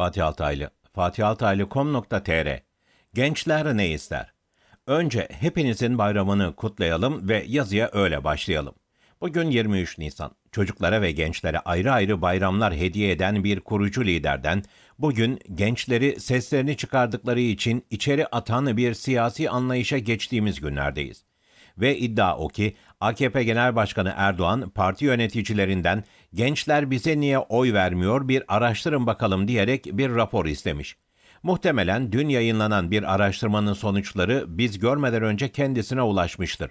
Fatih Altaylı, fatihaltaylı.com.tr Gençler ne ister? Önce hepinizin bayramını kutlayalım ve yazıya öyle başlayalım. Bugün 23 Nisan. Çocuklara ve gençlere ayrı ayrı bayramlar hediye eden bir kurucu liderden, bugün gençleri seslerini çıkardıkları için içeri atan bir siyasi anlayışa geçtiğimiz günlerdeyiz. Ve iddia o ki AKP Genel Başkanı Erdoğan parti yöneticilerinden gençler bize niye oy vermiyor bir araştırın bakalım diyerek bir rapor istemiş. Muhtemelen dün yayınlanan bir araştırmanın sonuçları biz görmeden önce kendisine ulaşmıştır.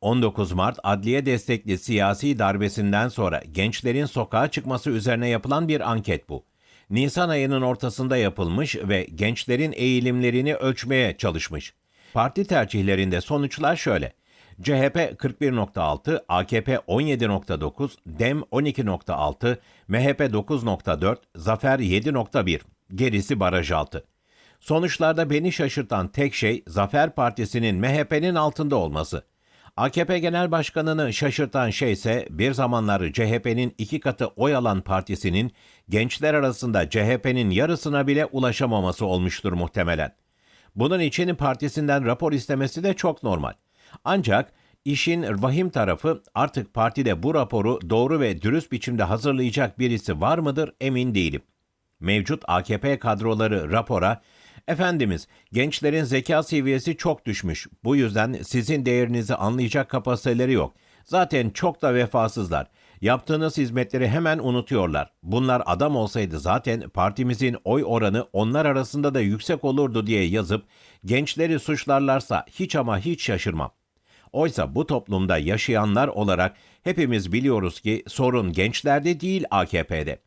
19 Mart adliye destekli siyasi darbesinden sonra gençlerin sokağa çıkması üzerine yapılan bir anket bu. Nisan ayının ortasında yapılmış ve gençlerin eğilimlerini ölçmeye çalışmış. Parti tercihlerinde sonuçlar şöyle. CHP 41.6, AKP 17.9, DEM 12.6, MHP 9.4, Zafer 7.1. Gerisi baraj altı. Sonuçlarda beni şaşırtan tek şey Zafer Partisi'nin MHP'nin altında olması. AKP Genel Başkanı'nı şaşırtan şey ise bir zamanlar CHP'nin iki katı oy alan partisinin gençler arasında CHP'nin yarısına bile ulaşamaması olmuştur muhtemelen. Bunun için partisinden rapor istemesi de çok normal. Ancak işin vahim tarafı artık partide bu raporu doğru ve dürüst biçimde hazırlayacak birisi var mıdır emin değilim. Mevcut AKP kadroları rapora Efendimiz, gençlerin zeka seviyesi çok düşmüş. Bu yüzden sizin değerinizi anlayacak kapasiteleri yok. Zaten çok da vefasızlar. Yaptığınız hizmetleri hemen unutuyorlar. Bunlar adam olsaydı zaten partimizin oy oranı onlar arasında da yüksek olurdu diye yazıp gençleri suçlarlarsa hiç ama hiç şaşırmam. Oysa bu toplumda yaşayanlar olarak hepimiz biliyoruz ki sorun gençlerde değil AKP'de.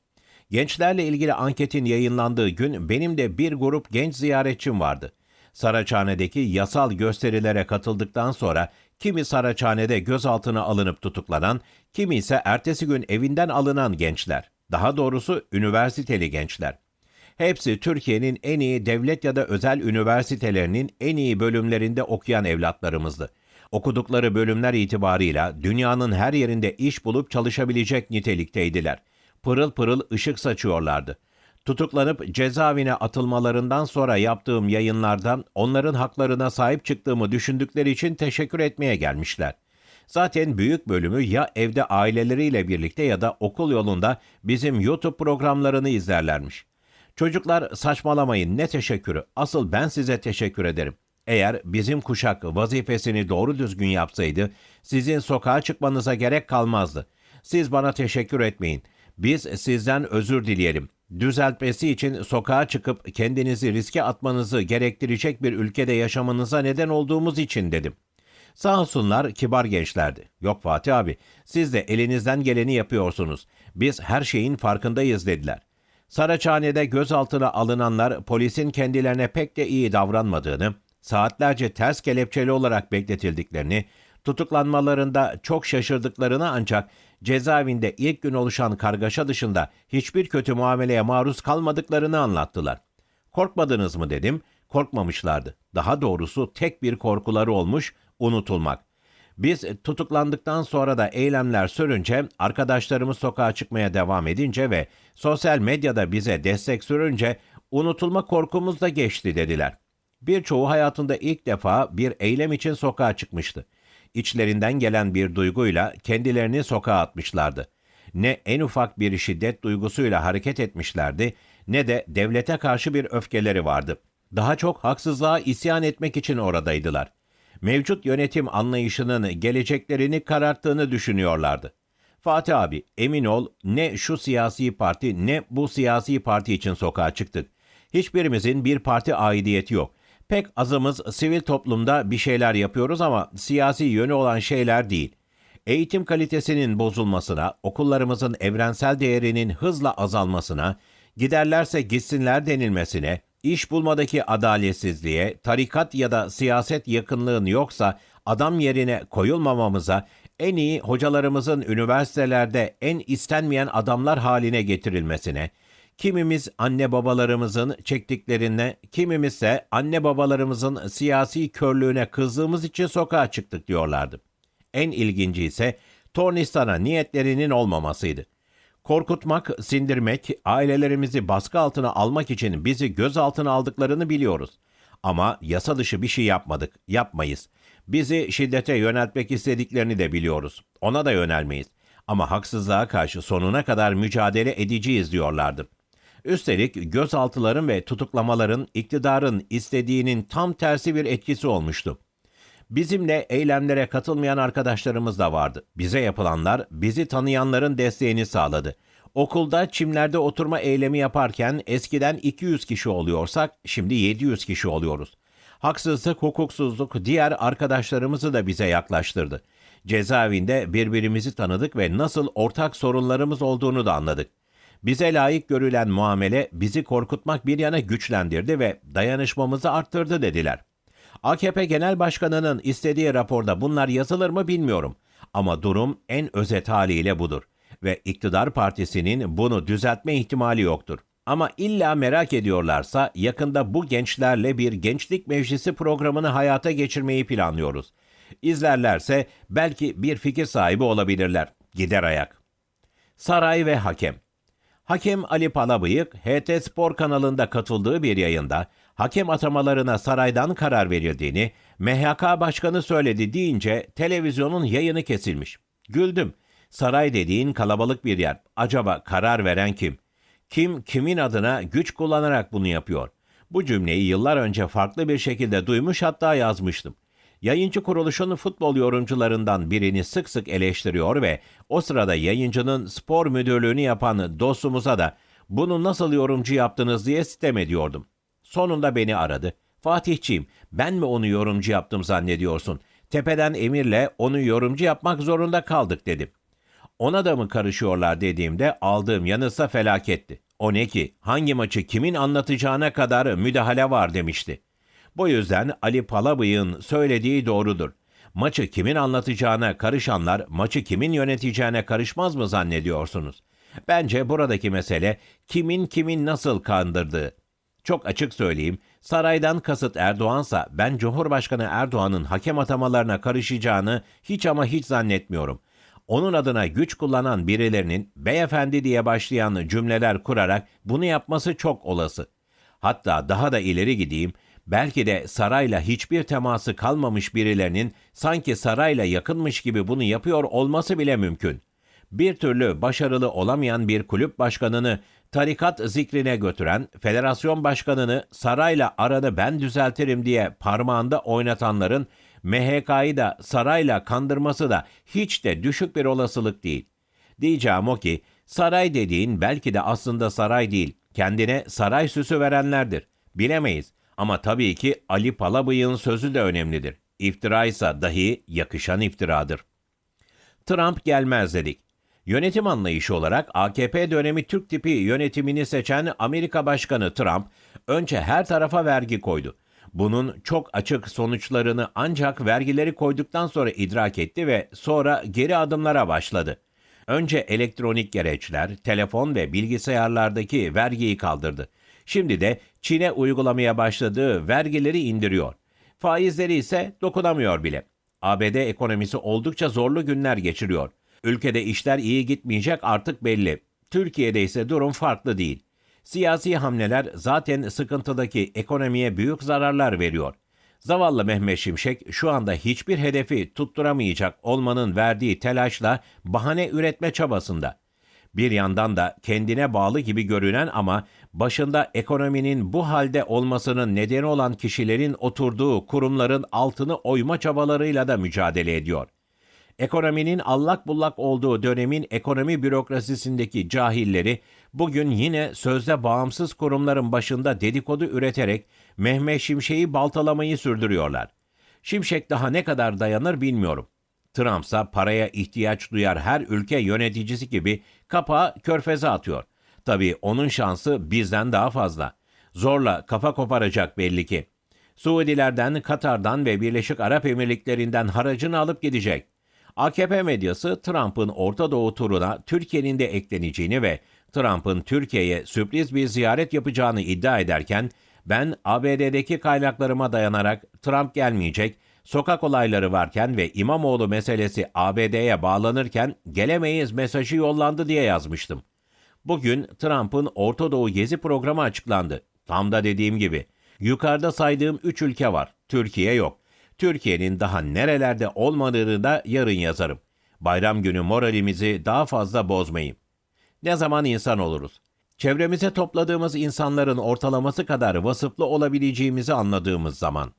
Gençlerle ilgili anketin yayınlandığı gün benim de bir grup genç ziyaretçim vardı. Saraçhane'deki yasal gösterilere katıldıktan sonra kimi Saraçhane'de gözaltına alınıp tutuklanan, kimi ise ertesi gün evinden alınan gençler. Daha doğrusu üniversiteli gençler. Hepsi Türkiye'nin en iyi devlet ya da özel üniversitelerinin en iyi bölümlerinde okuyan evlatlarımızdı. Okudukları bölümler itibarıyla dünyanın her yerinde iş bulup çalışabilecek nitelikteydiler pırıl pırıl ışık saçıyorlardı. Tutuklanıp cezaevine atılmalarından sonra yaptığım yayınlardan onların haklarına sahip çıktığımı düşündükleri için teşekkür etmeye gelmişler. Zaten büyük bölümü ya evde aileleriyle birlikte ya da okul yolunda bizim YouTube programlarını izlerlermiş. Çocuklar saçmalamayın ne teşekkürü asıl ben size teşekkür ederim. Eğer bizim kuşak vazifesini doğru düzgün yapsaydı sizin sokağa çıkmanıza gerek kalmazdı. Siz bana teşekkür etmeyin. Biz sizden özür dileyelim. Düzeltmesi için sokağa çıkıp kendinizi riske atmanızı gerektirecek bir ülkede yaşamanıza neden olduğumuz için dedim. Sağ olsunlar kibar gençlerdi. Yok Fatih abi, siz de elinizden geleni yapıyorsunuz. Biz her şeyin farkındayız dediler. Saraçhane'de gözaltına alınanlar polisin kendilerine pek de iyi davranmadığını, saatlerce ters kelepçeli olarak bekletildiklerini, tutuklanmalarında çok şaşırdıklarını ancak cezaevinde ilk gün oluşan kargaşa dışında hiçbir kötü muameleye maruz kalmadıklarını anlattılar. Korkmadınız mı dedim, korkmamışlardı. Daha doğrusu tek bir korkuları olmuş, unutulmak. Biz tutuklandıktan sonra da eylemler sürünce, arkadaşlarımız sokağa çıkmaya devam edince ve sosyal medyada bize destek sürünce unutulma korkumuz da geçti dediler. Birçoğu hayatında ilk defa bir eylem için sokağa çıkmıştı içlerinden gelen bir duyguyla kendilerini sokağa atmışlardı. Ne en ufak bir şiddet duygusuyla hareket etmişlerdi ne de devlete karşı bir öfkeleri vardı. Daha çok haksızlığa isyan etmek için oradaydılar. Mevcut yönetim anlayışının geleceklerini kararttığını düşünüyorlardı. Fatih abi emin ol ne şu siyasi parti ne bu siyasi parti için sokağa çıktık. Hiçbirimizin bir parti aidiyeti yok. Pek azımız sivil toplumda bir şeyler yapıyoruz ama siyasi yönü olan şeyler değil. Eğitim kalitesinin bozulmasına, okullarımızın evrensel değerinin hızla azalmasına, giderlerse gitsinler denilmesine, iş bulmadaki adaletsizliğe, tarikat ya da siyaset yakınlığın yoksa adam yerine koyulmamamıza, en iyi hocalarımızın üniversitelerde en istenmeyen adamlar haline getirilmesine, Kimimiz anne babalarımızın çektiklerine, kimimizse anne babalarımızın siyasi körlüğüne kızdığımız için sokağa çıktık diyorlardı. En ilginci ise Tornistan'a niyetlerinin olmamasıydı. Korkutmak, sindirmek, ailelerimizi baskı altına almak için bizi gözaltına aldıklarını biliyoruz. Ama yasa dışı bir şey yapmadık, yapmayız. Bizi şiddete yöneltmek istediklerini de biliyoruz. Ona da yönelmeyiz. Ama haksızlığa karşı sonuna kadar mücadele edeceğiz diyorlardı. Üstelik gözaltıların ve tutuklamaların iktidarın istediğinin tam tersi bir etkisi olmuştu. Bizimle eylemlere katılmayan arkadaşlarımız da vardı. Bize yapılanlar bizi tanıyanların desteğini sağladı. Okulda çimlerde oturma eylemi yaparken eskiden 200 kişi oluyorsak şimdi 700 kişi oluyoruz. Haksızlık, hukuksuzluk diğer arkadaşlarımızı da bize yaklaştırdı. Cezaevinde birbirimizi tanıdık ve nasıl ortak sorunlarımız olduğunu da anladık. Bize layık görülen muamele bizi korkutmak bir yana güçlendirdi ve dayanışmamızı arttırdı dediler. AKP Genel Başkanı'nın istediği raporda bunlar yazılır mı bilmiyorum. Ama durum en özet haliyle budur. Ve iktidar partisinin bunu düzeltme ihtimali yoktur. Ama illa merak ediyorlarsa yakında bu gençlerle bir gençlik meclisi programını hayata geçirmeyi planlıyoruz. İzlerlerse belki bir fikir sahibi olabilirler. Gider ayak. Saray ve Hakem Hakem Ali Palabıyık, HT Spor kanalında katıldığı bir yayında hakem atamalarına saraydan karar verildiğini MHK Başkanı söyledi deyince televizyonun yayını kesilmiş. Güldüm. Saray dediğin kalabalık bir yer. Acaba karar veren kim? Kim kimin adına güç kullanarak bunu yapıyor? Bu cümleyi yıllar önce farklı bir şekilde duymuş hatta yazmıştım. Yayıncı kuruluşun futbol yorumcularından birini sık sık eleştiriyor ve o sırada yayıncının spor müdürlüğünü yapan dostumuza da bunu nasıl yorumcu yaptınız diye sitem ediyordum. Sonunda beni aradı. Fatihçiyim, ben mi onu yorumcu yaptım zannediyorsun? Tepeden emirle onu yorumcu yapmak zorunda kaldık dedim. Ona da mı karışıyorlar dediğimde aldığım yanısa felaketti. O ne ki, hangi maçı kimin anlatacağına kadar müdahale var demişti. Bu yüzden Ali Palabıyık'ın söylediği doğrudur. Maçı kimin anlatacağına karışanlar maçı kimin yöneteceğine karışmaz mı zannediyorsunuz? Bence buradaki mesele kimin kimin nasıl kandırdığı. Çok açık söyleyeyim, saraydan kasıt Erdoğansa ben Cumhurbaşkanı Erdoğan'ın hakem atamalarına karışacağını hiç ama hiç zannetmiyorum. Onun adına güç kullanan birilerinin beyefendi diye başlayan cümleler kurarak bunu yapması çok olası. Hatta daha da ileri gideyim, belki de sarayla hiçbir teması kalmamış birilerinin sanki sarayla yakınmış gibi bunu yapıyor olması bile mümkün. Bir türlü başarılı olamayan bir kulüp başkanını tarikat zikrine götüren, federasyon başkanını sarayla aranı ben düzeltirim diye parmağında oynatanların MHK'yı da sarayla kandırması da hiç de düşük bir olasılık değil. Diyeceğim o ki saray dediğin belki de aslında saray değil, kendine saray süsü verenlerdir. Bilemeyiz ama tabii ki Ali Palabıyık'ın sözü de önemlidir. İftira ise dahi yakışan iftiradır. Trump gelmez dedik. Yönetim anlayışı olarak AKP dönemi Türk tipi yönetimini seçen Amerika Başkanı Trump önce her tarafa vergi koydu. Bunun çok açık sonuçlarını ancak vergileri koyduktan sonra idrak etti ve sonra geri adımlara başladı. Önce elektronik gereçler, telefon ve bilgisayarlardaki vergiyi kaldırdı. Şimdi de Çin'e uygulamaya başladığı vergileri indiriyor. Faizleri ise dokunamıyor bile. ABD ekonomisi oldukça zorlu günler geçiriyor. Ülkede işler iyi gitmeyecek artık belli. Türkiye'de ise durum farklı değil. Siyasi hamleler zaten sıkıntıdaki ekonomiye büyük zararlar veriyor. Zavallı Mehmet Şimşek şu anda hiçbir hedefi tutturamayacak olmanın verdiği telaşla bahane üretme çabasında. Bir yandan da kendine bağlı gibi görünen ama başında ekonominin bu halde olmasının nedeni olan kişilerin oturduğu kurumların altını oyma çabalarıyla da mücadele ediyor ekonominin allak bullak olduğu dönemin ekonomi bürokrasisindeki cahilleri bugün yine sözde bağımsız kurumların başında dedikodu üreterek Mehmet Şimşek'i baltalamayı sürdürüyorlar. Şimşek daha ne kadar dayanır bilmiyorum. Trumpsa paraya ihtiyaç duyar her ülke yöneticisi gibi kapağı körfeze atıyor. Tabii onun şansı bizden daha fazla. Zorla kafa koparacak belli ki. Suudilerden, Katar'dan ve Birleşik Arap Emirlikleri'nden haracını alıp gidecek. AKP medyası Trump'ın Orta Doğu turuna Türkiye'nin de ekleneceğini ve Trump'ın Türkiye'ye sürpriz bir ziyaret yapacağını iddia ederken ben ABD'deki kaynaklarıma dayanarak Trump gelmeyecek, sokak olayları varken ve İmamoğlu meselesi ABD'ye bağlanırken gelemeyiz mesajı yollandı diye yazmıştım. Bugün Trump'ın Orta Doğu gezi programı açıklandı. Tam da dediğim gibi. Yukarıda saydığım 3 ülke var. Türkiye yok. Türkiye'nin daha nerelerde olmadığını da yarın yazarım. Bayram günü moralimizi daha fazla bozmayayım. Ne zaman insan oluruz? Çevremize topladığımız insanların ortalaması kadar vasıflı olabileceğimizi anladığımız zaman.